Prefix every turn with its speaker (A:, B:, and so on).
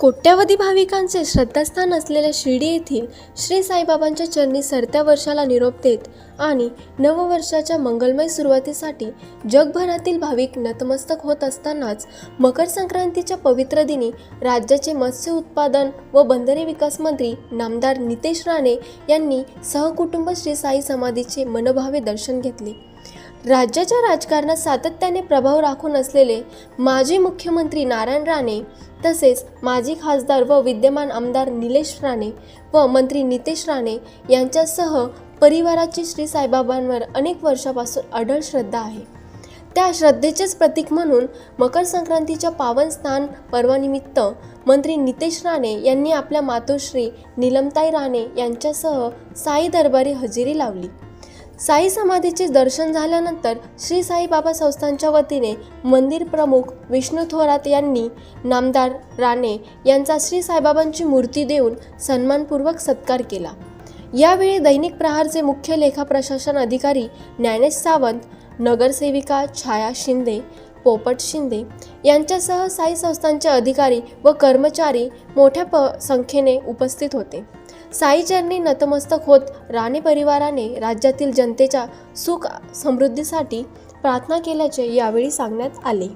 A: कोट्यावधी भाविकांचे श्रद्धास्थान असलेल्या शिर्डी येथील श्री साईबाबांच्या चरणी सरत्या वर्षाला निरोप देत आणि नववर्षाच्या मंगलमय सुरुवातीसाठी जगभरातील भाविक नतमस्तक होत असतानाच मकर संक्रांतीच्या पवित्र दिनी राज्याचे मत्स्य उत्पादन व बंदरे विकास मंत्री नामदार नितेश राणे यांनी सहकुटुंब श्री साई समाधीचे मनोभावे दर्शन घेतले. राज्याच्या राजकारणात सातत्याने प्रभाव राखून असलेले माजी मुख्यमंत्री नारायण राणे तसेच माजी खासदार व विद्यमान आमदार निलेश राणे व मंत्री नितेश राणे यांच्यासह परिवाराची श्री साईबाबांवर अनेक वर्षापासून अढळ श्रद्धा आहे. त्या श्रद्धेचेच प्रतीक म्हणून मकर संक्रांतीच्या पावन स्नान पर्वानिमित्त मंत्री नितेश राणे यांनी आपल्या मातोश्री निलमताई राणे यांच्यासह साई दरबारी हजेरी लावली. साई समाधीचे दर्शन झाल्यानंतर श्री साईबाबा संस्थांच्या वतीने मंदिर प्रमुख विष्णू थोरात यांनी नामदार राणे यांचा श्री साईबाबांची मूर्ती देऊन सन्मानपूर्वक सत्कार केला. यावेळी दैनिक प्रहारचे मुख्य लेखा प्रशासन अधिकारी ज्ञानेश सावंत नगरसेविका छाया शिंदे पोपट शिंदे यांच्यासह साई संस्थांचे अधिकारी व कर्मचारी मोठ्या प संख्येने उपस्थित होते. साईचरणी नतमस्तक होत राणे परिवाराने राज्यातील जनतेच्या सुख समृद्धीसाठी प्रार्थना केल्याचे यावेळी सांगण्यात आले.